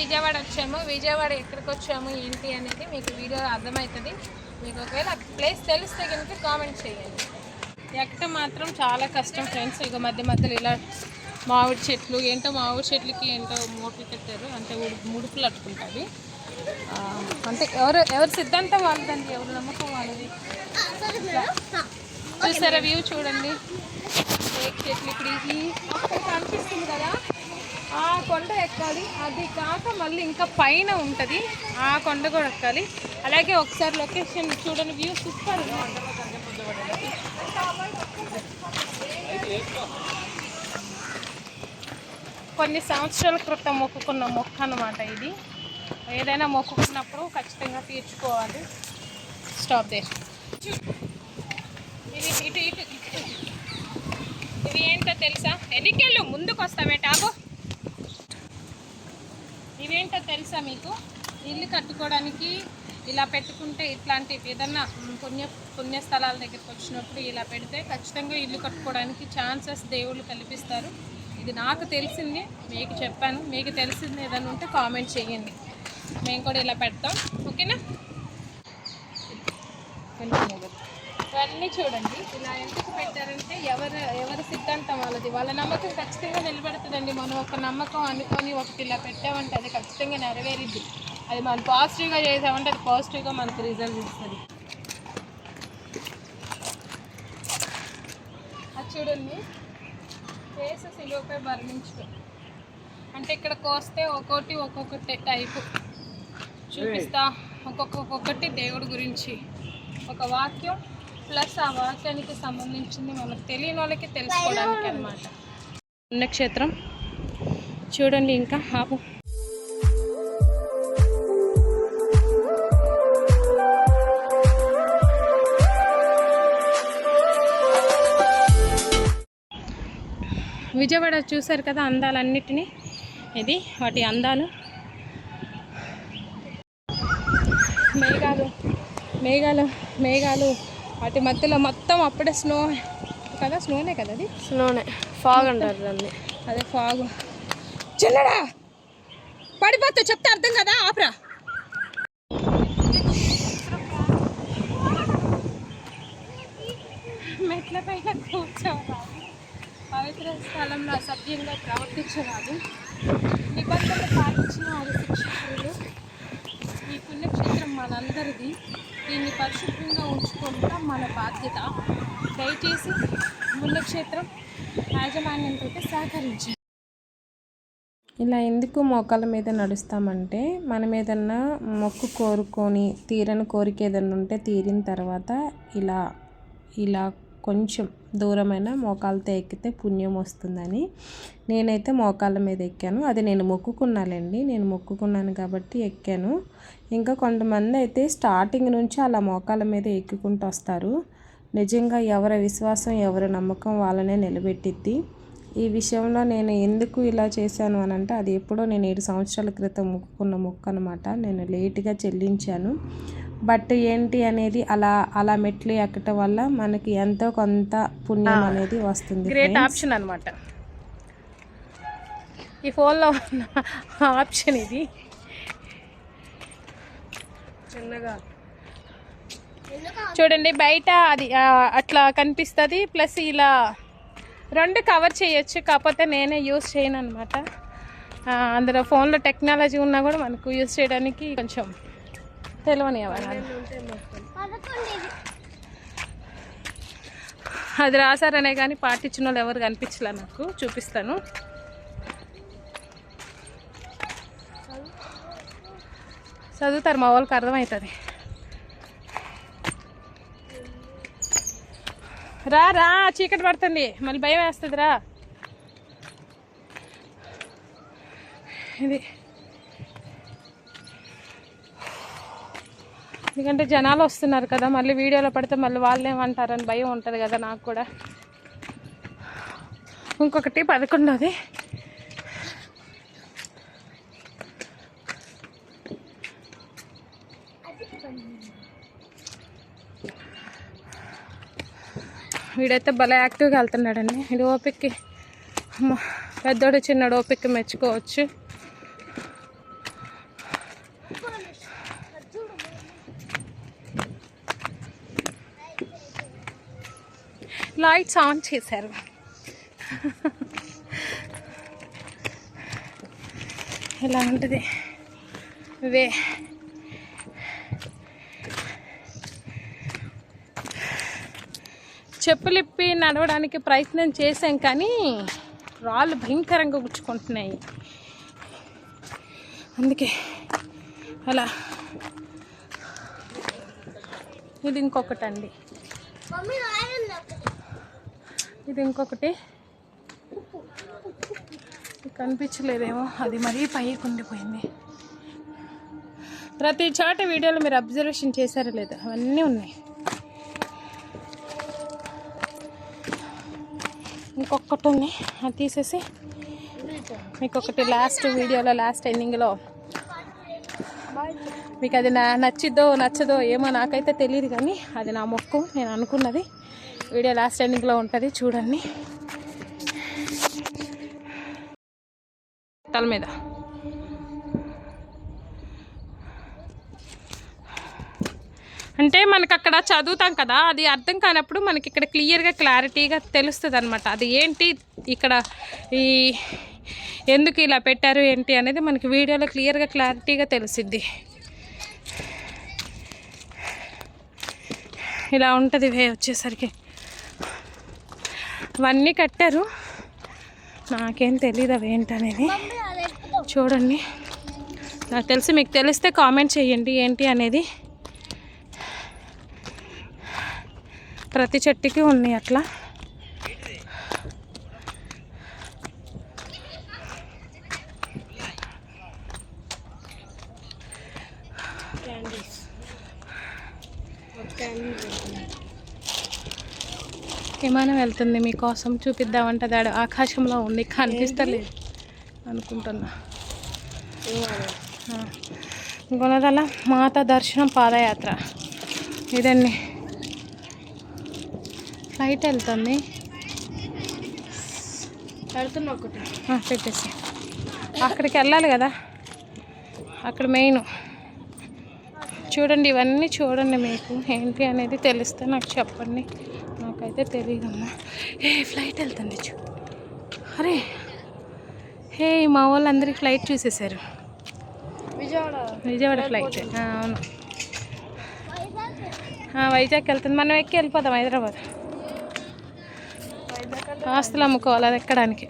విజయవాడ వచ్చాము. విజయవాడ ఎక్కడికి వచ్చాము ఏంటి అనేది మీకు వీడియో అర్థమవుతుంది. మీకు ఒకవేళ ప్లేస్ తెలిస్తే కనుక కామెంట్ చేయండి. ఎక్కడ మాత్రం చాలా కష్టం ఫ్రెండ్స్. ఇక మధ్య మధ్యలో ఇలా మామిడి చెట్లు ఏంటో మామిడి చెట్లకి ఏంటో మూటలు పెట్టారు అంటే ముడుపులు అట్టుకుంటుంది అంటే ఎవరు ఎవరు సిద్ధాంతం వాళ్ళదండి? ఎవరు నమ్మకం వాళ్ళది? చూసారా వ్యూ చూడండి. చెట్లు ఇప్పుడు ఇది అక్కడ కనిపిస్తుంది కదా. ఆ కొండ ఎక్కాలి. అది కాక మళ్ళీ ఇంకా పైన ఉంటుంది. ఆ కొండ కూడా ఎక్కాలి. అలాగే ఒకసారి లొకేషన్ చూడండి. వ్యూ సూపర్ కొన్ని సంవత్సరాల క్రితం మొక్కుకున్న మొక్క అన్నమాట ఇది. ఏదైనా మొక్కుకున్నప్పుడు ఖచ్చితంగా తీర్చుకోవాలి. స్టాప్ దేర్ ఇది ఇటు ఇటు ఇటు. ఇవి ఏంటో తెలుసా? ఎన్నికెళ్ళు ముందుకు వస్తావే ఏంటో తెలుసా మీకు? ఇల్లు కట్టుకోవడానికి ఇలా పెట్టుకుంటే ఇట్లాంటి ఏదన్నా పుణ్య పుణ్యస్థలాల దగ్గరికి వచ్చినప్పుడు ఇలా పెడితే ఖచ్చితంగా ఇల్లు కట్టుకోవడానికి ఛాన్సెస్ దేవుళ్ళు కల్పిస్తారు. ఇది నాకు తెలిసింది మీకు చెప్పాను. మీకు తెలిసింది ఏదైనా ఉంటే కామెంట్ చేయండి. మేము కూడా ఇలా పెడతాం. ఓకేనా? అన్నీ చూడండి. ఇలా ఎందుకు పెట్టారంటే ఎవరు ఎవరి సిద్ధాంతం వాళ్ళది. వాళ్ళ నమ్మకం ఖచ్చితంగా నిలబడుతుందండి. మనం ఒక నమ్మకం అనుకొని ఒకటి ఇలా పెట్టామంటే అది ఖచ్చితంగా నెరవేరిద్ది. అది మనం పాజిటివ్గా చేసామంటే అది పాజిటివ్గా మనకు రిజల్ట్ ఇస్తుంది. అది చూడండి. కేసు సిలువపై భరణించడం అంటే ఇక్కడ కోస్తే ఒక్కొక్కటి ఒక్కొక్కటి టైపు చూపిస్తా. ఒక్కొక్క ఒక్కొక్కటి దేవుడి గురించి. ఒక వాక్యం ప్లస్ ఆ వాక్యానికి సంబంధించింది మనకు తెలియని వాళ్ళకి తెలుసుకోవడానికి అనమాట పుణ్యక్షేత్రం. చూడండి ఇంకా ఆపు విజయవాడ చూశారు కదా అందాలన్నిటినీ? ఇది వాటి అందాలు. మేఘాలు మేఘాలు మేఘాలు. వాటి మధ్యలో మొత్తం అప్పుడే స్నో కదా స్నోనే కదా అది? స్నోనే ఫాగ్ అంటారు దాన్ని. అదే ఫాగు. చిన్నడా పడిపోతే చెప్తే అర్థం కదా? ఆపరా. మెట్ల పైన కూర్చోవాలి. పవిత్ర స్థలంలో అసభ్యంగా ప్రవర్తించరాదు. నిబంధనలు పాటించిన వారి శిక్షకులు మనందరిది. దీన్ని పరిశుభ్రంగా ఉంచుకోవడం మన బాధ్యత. దయచేసి పుణ్యక్షేత్రం యాజమాన్యంతో సహకరించండి ఇలా ఎందుకు మోకాళ్ళ మీద నడుస్తామంటే మనం ఏదన్నా మొక్కు కోరుకొని తీరని కోరిక ఏదన్నా ఉంటే తీరిన తర్వాత ఇలా ఇలా కొంచెం దూరమైన మోకాలతో ఎక్కితే పుణ్యం వస్తుందని నేనైతే మోకాళ్ళ మీద ఎక్కాను. అది నేను మొక్కుకున్నానండి. నేను మొక్కుకున్నాను కాబట్టి ఎక్కాను. ఇంకా కొంతమంది అయితే స్టార్టింగ్ నుంచి అలా మోకాళ్ళ మీద ఎక్కుకుంటూ వస్తారు. నిజంగా ఎవరి విశ్వాసం ఎవరి నమ్మకం వాళ్ళనే నిలబెట్టిద్ది. ఈ విషయంలో నేను ఎందుకు ఇలా చేశాను అని అంటే అది ఎప్పుడో నేను ఏడు సంవత్సరాల క్రితం మొక్కుకున్న మొక్క అనమాట నేను లేట్గా చెల్లించాను. బట్ ఏంటి అనేది అలా అలా మెట్లు ఎక్కటం వల్ల మనకి ఎంతో కొంత పుణ్యం అనేది వస్తుంది గ్రేట్ ఆప్షన్ అనమాట ఈ ఫోన్లో ఉన్న ఆప్షన్ ఇది. చిన్నగా. చూడండి బయట అది అట్లా కనిపిస్తుంది. ప్లస్ ఇలా రెండు కవర్ చేయొచ్చు కాకపోతే నేనే యూస్ చేయను అనమాట అందులో ఫోన్లో టెక్నాలజీ ఉన్నా కూడా మనకు యూజ్ చేయడానికి కొంచెం తెలియని అది రాశారనే కానీ పాటించిన వాళ్ళు ఎవరు కనిపించలే నాకు చూపిస్తాను. చదువుతారు మా వాళ్ళకి అర్థమవుతుంది. రా రా చీకటి పడుతుంది. మళ్ళీ భయం వేస్తుంది రా. ఇది. ఎందుకంటే జనాలు వస్తున్నారు కదా మళ్ళీ వీడియోలో పడితే మళ్ళీ వాళ్ళు ఏమంటారని భయం ఉంటుంది కదా నాకు కూడా. ఇంకొకటి పదకొండోది. వీడైతే భలే యాక్టివ్గా వెళ్తున్నాడండి. ఇది ఓపిక్కి. పెద్దోడు చిన్న ఓపిక్కి మెచ్చుకోవచ్చు. లైట్స్ ఆన్ చేశారు. ఇలా ఉంటుంది? వే. చెప్పులిప్పి నడవడానికి ప్రయత్నం చేశాం కానీ రాళ్ళు భయంకరంగా గుచ్చుకుంటున్నాయి. అందుకే అలా. ఇది ఇంకొకటి అండి ఇది ఇంకొకటి. కనిపించలేదేమో. అది మరీ పైకి ఉండిపోయింది. ప్రతి చోట వీడియోలో మీరు అబ్జర్వేషన్ చేశారా లేదా అవన్నీ ఉన్నాయి. ఇంకొకటి ఉంది అది తీసేసి మీకు ఒకటి లాస్ట్ వీడియోలో లాస్ట్ ఎండింగ్లో మీకు అది నా నచ్చిద్దో నచ్చదో ఏమో నాకైతే తెలియదు కానీ అది నా మొక్కు నేను అనుకున్నది. వీడియో లాస్ట్ ఎండింగ్లో ఉంటుంది చూడండి. తల మీద. అంటే మనకి అక్కడ చదువుతాం కదా అది అర్థం కానప్పుడు మనకి ఇక్కడ క్లియర్గా క్లారిటీగా తెలుస్తుంది అనమాట అది ఏంటి ఇక్కడ ఈ ఎందుకు ఇలా పెట్టారు ఏంటి అనేది మనకి వీడియోలో క్లియర్గా క్లారిటీగా తెలిసిద్ది. ఇలా ఉంటుంది వే వచ్చేసరికి. అవన్నీ కట్టారు. నాకేం తెలియదు అవి ఏంటనేది. చూడండి. నాకు తెలిసి మీకు తెలిస్తే కామెంట్ చేయండి ఏంటి అనేది. ప్రతి చెట్టుకి ఉన్నాయి అట్లా. విమానం వెళ్తుంది మీకోసం చూపిద్దామంటే దాడు. ఆకాశంలో ఉంది కనిపిస్తలేదు అనుకుంటున్నా. గుణదల మాత దర్శనం పాదయాత్ర. ఇదండి ఫ్లైట్ వెళ్తుంది. ఒకటి. పెట్టేసి. అక్కడికి వెళ్ళాలి కదా? అక్కడ మెయిన్. చూడండి ఇవన్నీ చూడండి మీకు. ఏంటి అనేది తెలిస్తే నాకు చెప్పండి. నాకైతే తెలియదమ్మా ఏ ఫ్లైట్ వెళ్తుంది చూ. అరే హే మా వాళ్ళందరికీ ఫ్లైట్ చూసేశారు. విజయవాడ. విజయవాడ ఫ్లైట్. అవును. వైజాగ్ వెళ్తుంది. మనం ఎక్కి వెళ్ళిపోదాం హైదరాబాద్. ఆస్తులు అమ్ముకోవాలి అది ఎక్కడానికి.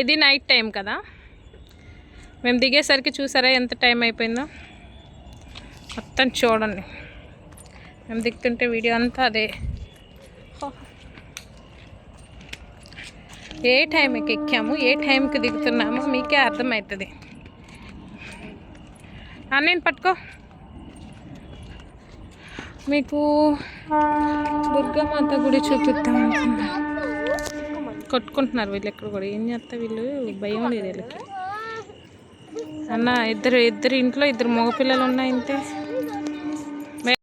ఇది నైట్ టైం కదా? మేము దిగేసరికి చూసారా ఎంత టైం అయిపోయిందో? మొత్తం చూడండి. మేము దిగుతుంటే వీడియో అంతా అదే. ఏ టైంకి ఎక్కాము? ఏ టైంకి దిగుతున్నాము? మీకే అర్థమవుతుంది. అన్నీని పట్టుకో. మీకు దుర్గామాత గుడి చూపిద్దాం కొట్టుకుంటున్నారు వీళ్ళు ఎక్కడ కూడా. ఏం చేస్తా వీళ్ళు? భయం లేదు వీళ్ళకి. అన్న ఇద్దరు ఇద్దరు ఇంట్లో ఇద్దరు మగపిల్లలు ఉన్నాయి ఇంతే. మే-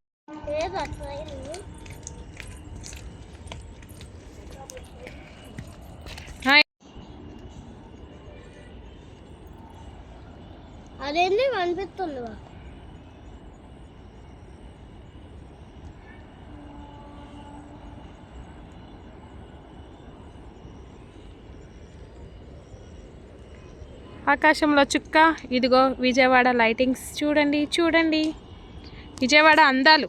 అదేంటి ఆకాశంలో చుక్క. ఇదిగో విజయవాడ లైటింగ్స్ చూడండి చూడండి. విజయవాడ అందాలు.